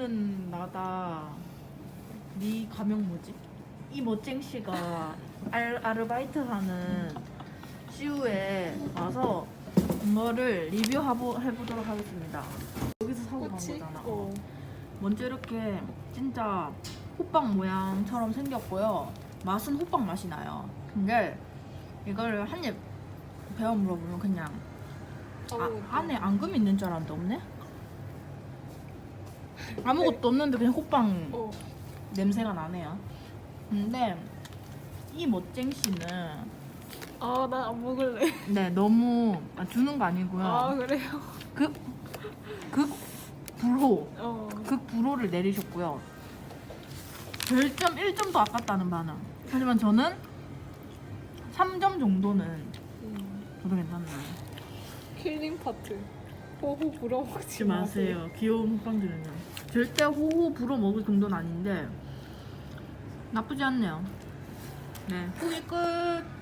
여기는 나다. 네 가명 뭐지? 이 멋쟁 씨가 알, 아르바이트 하는 시우에 와서 이거를 리뷰해보 해보도록 하겠습니다. 여기서 사고 간? 거잖아. 어. 먼저 이렇게 진짜 호빵 모양처럼 생겼고요. 맛은 호빵 맛이 나요. 근데 이걸 한입 배워 물어보면 그냥 아. 안에 앙금 있는 줄 알았는데 없네? 아무것도 없는데 그냥 호빵 어. 냄새가 나네요. 근데 이 멋쟁 씨는 아, 난안 먹을래. 네 너무 아, 주는 거 아니고요. 아, 그래요? 극, 극 불호 어. 극 불호를 내리셨고요. 별점 1점도 아깝다는 반응. 하지만 저는 3점 정도는 음. 저도 괜찮네요. 킬링 파트. 호호 불어먹지 마세요. 귀여운 호빵들은요. 절대 호호 불어 먹을 정도는 아닌데 나쁘지 않네요. 네, 후기 끝.